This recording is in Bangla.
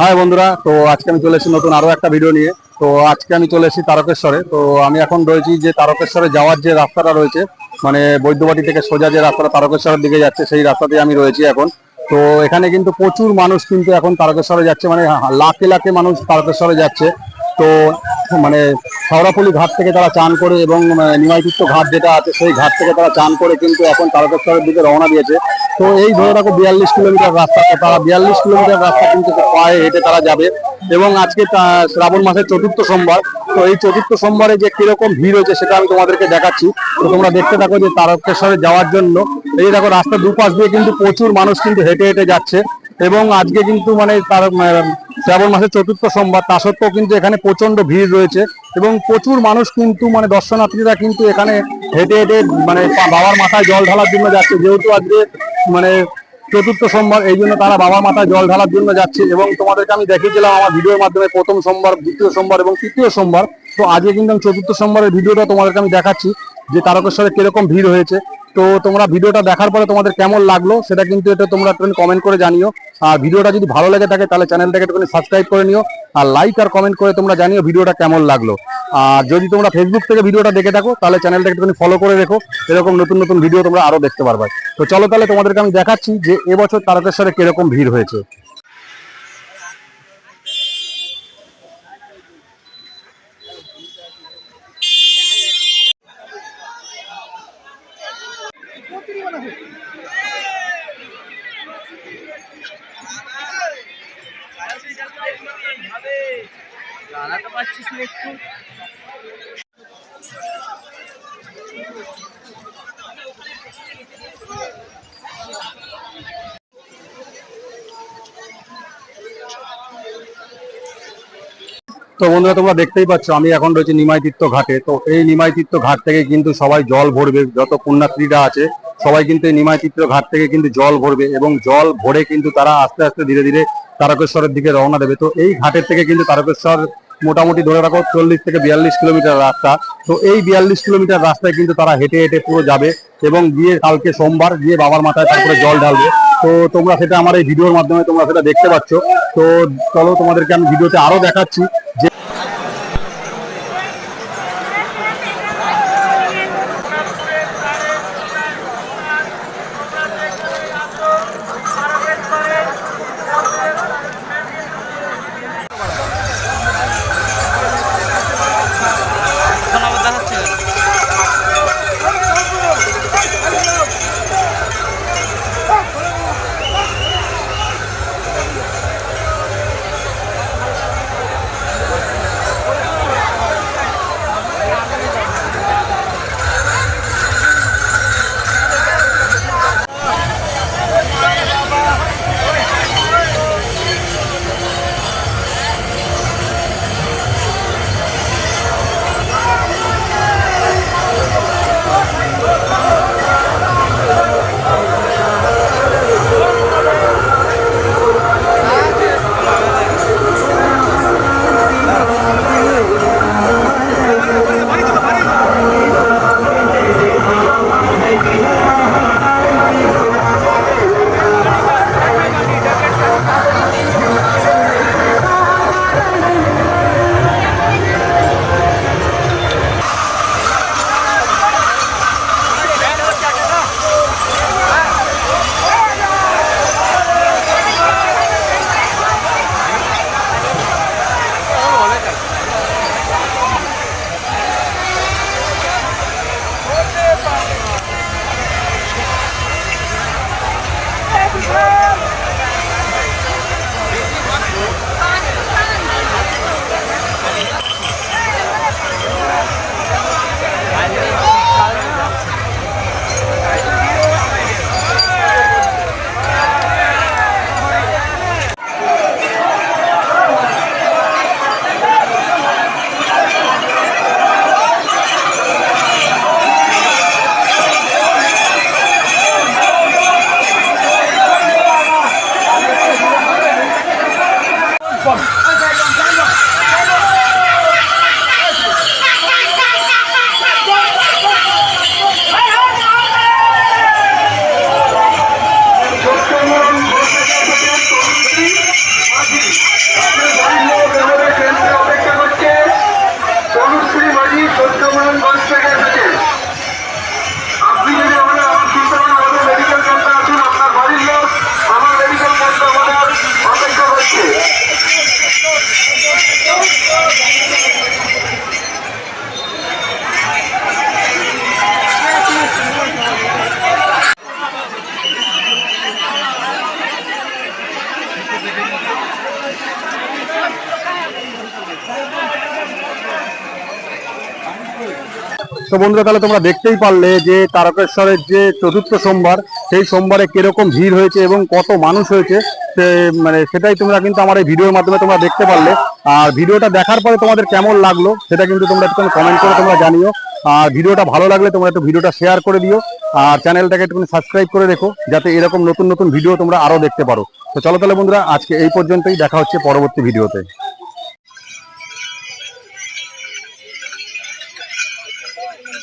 হাই বন্ধুরা, তো আজকে আমি চলে এসেছি নতুন আরও একটা ভিডিও নিয়ে। তো আজকে আমি চলে এসেছি তারকেশ্বরে। তো আমি এখন রয়েছি যে তারকেশ্বরে যাওয়ার যে রাস্তাটা রয়েছে মানে বৈদ্যবাটি থেকে সোজা যে রাস্তাটা তারকেশ্বরের দিকে যাচ্ছে, সেই রাস্তাতে আমি রয়েছি এখন। তো এখানে কিন্তু প্রচুর মানুষ কিন্তু এখন তারকেশ্বরে যাচ্ছে মানে লাখে লাখে মানুষ তারকেশ্বরে যাচ্ছে। তো মানে হাওড়াপল্লি ঘাট থেকে তারা চান করে এবং নিমাইতীর্থ ঘাট যেটা আছে সেই ঘাট থেকে তারা চান করে কিন্তু এখন তারকেশ্বরের দিকে রওনা দিয়েছে। তো এই ধরে রাখো বিয়াল্লিশ কিলোমিটার রাস্তা তারা বিয়াল্লিশ কিলোমিটার রাস্তা কিন্তু পায়ে হেঁটে তারা যাবে এবং আজকে শ্রাবণ মাসের চতুর্থ সোমবার। তো এই চতুর্থ সোমবারে যে কীরকম ভিড় হয়েছে সেটা আমি তোমাদেরকে দেখাচ্ছি। তো তোমরা দেখতে থাকো যে তারকেশ্বরে যাওয়ার জন্য এই দেখো রাস্তার দুপাশ দিয়ে কিন্তু প্রচুর মানুষ কিন্তু হেঁটে হেঁটে যাচ্ছে এবং আজকে কিন্তু মানে তার উম, শ্রাবণ মাসের চতুর্থ সোমবার, তা সত্ত্বেও কিন্তু এখানে প্রচণ্ড ভিড় রয়েছে এবং প্রচুর মানুষ কিন্তু মানে দর্শনার্থীরা কিন্তু এখানে হেঁটে হেঁটে মানে বাবার মাথায় জল ঢালার জন্য যাচ্ছে। যেহেতু আজকে মানে চতুর্থ সোমবার, এই জন্য তারা বাবার মাথায় জল ঢালার জন্য যাচ্ছে এবং তোমাদেরকে আমি দেখিয়েছিলাম আমার ভিডিওর মাধ্যমে প্রথম সোমবার, দ্বিতীয় সোমবার এবং তৃতীয় সোমবার। তো আজকে কিন্তু আমি চতুর্থ সোমবারের ভিডিওটা তোমাদেরকে আমি দেখাচ্ছি যে তারকেশ্বরে কীরকম ভিড় হয়েছে। তো তোমরা ভিডিওটা দেখার পরে তোমাদের কেমন লাগল সেটা কিন্তু এটা তোমরা একটু কমেন্ট করে জানিও। আর ভিডিওটা যদি ভালো লেগে থাকে তাহলে চ্যানেলটাকে একটুখানি সাবস্ক্রাইব করে নিও। আর লাইক আর কমেন্ট করে তোমরা জানিও ভিডিওটা কেমন লাগল। আর যদি তোমরা ফেসবুক থেকে ভিডিওটা দেখে থাকো, তাহলে চ্যানেলটাকে একটুখানি ফলো করে রেখো। এরকম নতুন নতুন ভিডিও তোমরা আরও দেখতে পারবে। তো চলো তাহলে তোমাদেরকে আমি দেখাচ্ছি যে এবছর তারকেশ্বরে কীরকম ভিড় হয়েছে। জানাতে পারছিস না একটু। তো বন্ধুরা, তোমরা দেখতেই পাচ্ছ, আমি এখন রয়েছি নিমাইতীর্থ ঘাটে। তো এই নিমাইতীর্থ ঘাট থেকে কিন্তু সবাই জল ভরবে, যত পুণ্যার্থীরা আছে, সবাই কিন্তু এই নিমাইতীর্থ ঘাট থেকে কিন্তু জল ভরবে এবং জল ভরে কিন্তু তারা আস্তে আস্তে ধীরে ধীরে তারকেশ্বরের দিকে রওনা দেবে। তো এই ঘাটের থেকে কিন্তু তারকেশ্বর মোটামুটি ধরে রাখো চল্লিশ থেকে বিয়াল্লিশ কিলোমিটার রাস্তা। তো এই বিয়াল্লিশ কিলোমিটার রাস্তায় কিন্তু তারা হেঁটে হেঁটে পুরো যাবে এবং গিয়ে কালকে সোমবার গিয়ে বাবার মাথায় তারপরে জল ঢালবে। তো তোমরা সেটা আমার এই ভিডিওর মাধ্যমে তোমরা সেটা দেখতে পাচ্ছ। তো চলো তোমাদেরকে আমি ভিডিওতে আরও দেখাচ্ছি যে তো বন্ধুরা, তাহলে তোমরা দেখতেই পারলে যে তারকেশ্বরের যে চতুর্থ সোমবার, সেই সোমবারে কীরকম ভিড় হয়েছে এবং কত মানুষ হয়েছে মানে সেটাই তোমরা কিন্তু আমার এই ভিডিওর মাধ্যমে তোমরা দেখতে পারলে। আর ভিডিওটা দেখার পরে তোমাদের কেমন লাগল, সেটা কিন্তু তোমরা একটু কমেন্ট করে তোমরা জানিও। আর ভিডিওটা ভালো লাগলে তোমরা একটু ভিডিওটা শেয়ার করে দিও। আর চ্যানেলটাকে একটু সাবস্ক্রাইব করে রেখো, যাতে এরকম নতুন নতুন ভিডিও তোমরা আরও দেখতে পারো। তো চলো তাহলে বন্ধুরা, আজকে এই পর্যন্তই, দেখা হচ্ছে পরবর্তী ভিডিওতে।